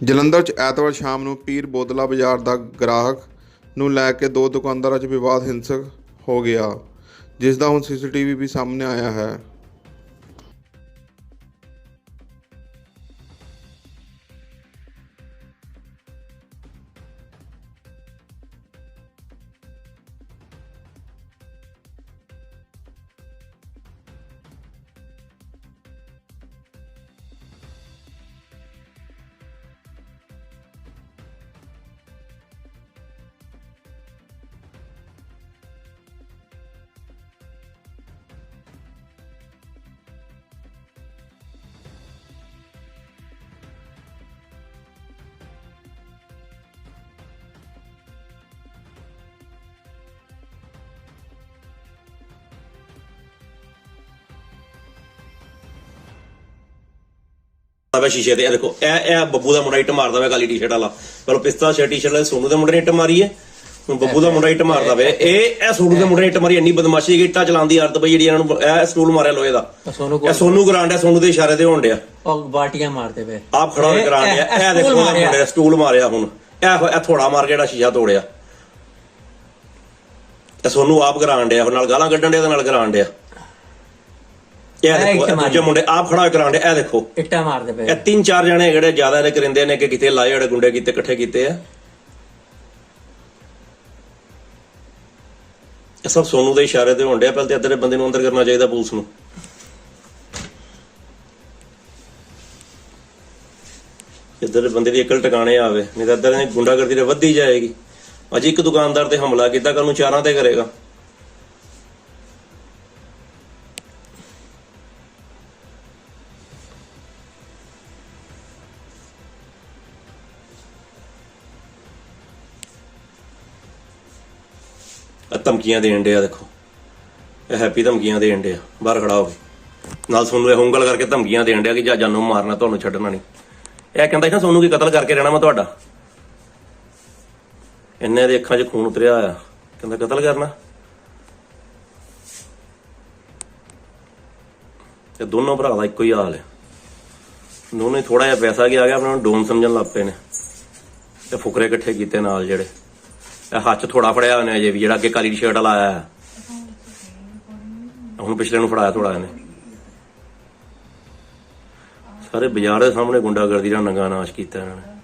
ਜਲੰਧਰ 'ਚ ਐਤਵਾਰ ਸ਼ਾਮ ਨੂੰ ਪੀਰ ਬੋਦਲਾ ਬਾਜ਼ਾਰ ਦਾ ਗ੍ਰਾਹਕ ਨੂੰ ਲੈ ਕੇ ਦੋ ਦੁਕਾਨਦਾਰਾਂ 'ਚ ਵਿਵਾਦ ਹਿੰਸਕ ਹੋ ਗਿਆ, ਜਿਸ ਦਾ ਹੁਣ ਸੀਸੀਟੀਵੀ ਵੀ ਸਾਹਮਣੇ ਆਇਆ ਹੈ। ਵਾ ਸ਼ੀਸ਼ੇ ਤੇ ਇਹ ਦੇਖੋ ਇਹ ਇਹ ਬੱਬੂ ਦਾ ਮੁੰਡਾ ਇੱਟ ਮਾਰਦਾ ਵਾ ਕਾਲੀ ਟੀ-ਸ਼ਰਟ ਵਾਲਾ। ਪਹਿਲਾਂ ਪਿਸਤਾ ਸ਼ਰਟ ਟੀ-ਸ਼ਰਟ ਵਾਲੇ ਸੋਨੂ ਦੇ ਮੁੰਡੇ ਨੇ ਇੱਟ ਮਾਰੀ ਹੈ ਹੁਣ ਬੱਬੂ ਦਾ ਮੁੰਡਾ ਇੱਟ ਮਾਰਦਾ ਵੇ। ਇਹ ਇਹ ਸੋਨੂ ਦੇ ਮੁੰਡੇ ਨੇ ਇੱਟ ਮਾਰੀ ਇੰਨੀ ਬਦਮਾਸ਼ੀ ਕਿ ਇੱਟਾਂ ਚਲਾਉਣ ਦੀ ਆਦਤ ਬਈ ਜਿਹੜੀ ਇਹਨਾਂ ਨੂੰ ਇਹ ਸਟੂਲ ਮਾਰਿਆ ਲੋਹੇ ਦਾ। ਸੋਨੂੰ ਇਹ ਸੋਨੂ ਗਰਾਂਡ ਹੈ ਸੋਨੂ ਦੇ ਇਸ਼ਾਰੇ ਤੇ ਹੋਣ ਡਿਆ। ਉਹ ਬਾਟੀਆਂ ਮਾਰਦੇ ਪਏ। ਆਪ ਖੜਾ ਹੋਇਆ ਗਰਾਂਡ ਹੈ ਇਹ ਦੇਖੋ ਮਾਰਿਆ। ਮੁੰਡੇ ਨੇ ਸਟੂਲ ਮਾਰਿਆ ਹੁਣ। ਇਹ ਇਹ ਥੋੜਾ ਮਾਰ ਕੇ ਜਿਹੜਾ ਸ਼ੀਸ਼ਾ ਤੋੜਿਆ। ਇਹ ਸੋਨੂ ਆਪ ਗਰਾਂਡ ਹੈ ਨਾਲ ਗਾਲਾਂ ਕੱਢਣ ਡਿਆ ਤੇ ਨਾਲ ਗਰਾਂਡ ਹੈ ਇਹ ਦੇਖੋ ਇਹ। ਦੂਜੇ ਮੁੰਡੇ ਆਪ ਖੜਾ ਹੈ ਇਹ ਦੇਖੋ। ਇੱਟਾਂ ਮਾਰਦੇ ਪਏ। ਇਹ ਤਿੰਨ ਚਾਰ ਜਣੇ ਜਿਹੜੇ ਜ਼ਿਆਦਾ ਨੇ ਕਰਿੰਦੇ ਨੇ ਕਿ ਕਿਤੇ ਲਾਏ ਜਿਹੜੇ ਗੁੰਡੇ ਕੀਤੇ ਇਕੱਠੇ ਕੀਤੇ ਆ। ਇਹ ਸਭ ਸੋਨੂ ਦੇ ਇਸ਼ਾਰੇ ਤੇ ਹੁੰਦੇ ਆ ਪਹਿਲਾਂ ਤੇ ਇੱਧਰ ਦੇ ਬੰਦੇ ਨੂੰ ਅੰਦਰ ਕਰਨਾ ਚਾਹੀਦਾ ਪੁਲਿਸ ਨੂੰ। ਇੱਧਰ ਦੇ ਬੰਦੇ ਦੀ ਅਕਲ ਟਿਕਾਣੇ ਆਵੇ ਨਹੀਂ ਤਾਂ ਇੱਧਰ ਦੀ ਗੁੰਡਾਗਰਦੀ ਤੇ ਵੱਧਦੀ ਜਾਏਗੀ। ਅੱਜ ਇੱਕ ਦੁਕਾਨਦਾਰ ਤੇ ਹਮਲਾ ਕੀਤਾ ਕੱਲ ਨੂੰ ਚਾਰਾਂ ਤੇ ਕਰੇਗਾ। ਧਮਕੀਆਂ ਦੇਣ ਡਿਆ ਦੇਖੋ। ਇਹ ਹੈਪੀ ਧਮਕੀਆਂ ਦੇਣ ਡਿਆ। ਬਾਹਰ ਖੜਾ ਹੋ ਕੇ। ਨਾਲ ਸੋਨੂੰ ਇਹ ਉਂਗਲ ਕਰਕੇ ਧਮਕੀਆਂ ਦੇਣ ਡਿਆ ਕਿ ਜਾਂ ਜਾਨੋਂ ਮਾਰਨਾ, ਤੁਹਾਨੂੰ ਛੱਡਣਾ ਨਹੀਂ। ਇਹ ਕਹਿੰਦਾ ਸੀ ਸੋਨੂੰ ਕੀ ਕਤਲ ਕਰਕੇ ਰਹਿਣਾ ਮੈਂ ਤੁਹਾਡਾ। ਇੰਨੇ ਦੇ ਅੱਖਾਂ 'ਚ ਖੂਨ ਉਤਰਿਆ ਆ। ਕਹਿੰਦਾ ਕਤਲ ਕਰਨਾ। ਤੇ ਦੋਨੋਂ ਭਰਾ ਦਾ ਇੱਕੋ ਹੀ ਹਾਲ ਹੈ। ਦੋਨੇ ਥੋੜਾ ਜਿਹਾ ਪੈਸਾ ਗਿਆ ਗਿਆ, ਆਪਣੇ ਨੂੰ ਡੋਨ ਸਮਝਣ ਲੱਗ ਪਏ ਨੇ। ਤੇ ਫੁਕਰੇ ਇਕੱਠੇ ਕੀਤੇ ਨਾਲ ਜਿਹੜੇ। ਹੱਥ 'ਚ ਥੋੜਾ ਫੜਿਆ ਉਹਨੇ ਅਜੇ ਵੀ, ਜਿਹੜਾ ਅੱਗੇ ਕਾਲੀ ਟੀ-ਸ਼ਰਟ ਵਾਲਾ ਆਇਆ। ਹੁਣ ਪਿਛਲੇ ਨੂੰ ਫੜਾਇਆ ਥੋੜਾ ਇਹਨੇ। ਸਾਰੇ ਬਾਜ਼ਾਰ ਦੇ ਸਾਹਮਣੇ ਗੁੰਡਾਗਰਦੀ ਦਾ ਨੰਗਾ ਨਾਸ਼ ਕੀਤਾ ਇਹਨਾਂ ਨੇ।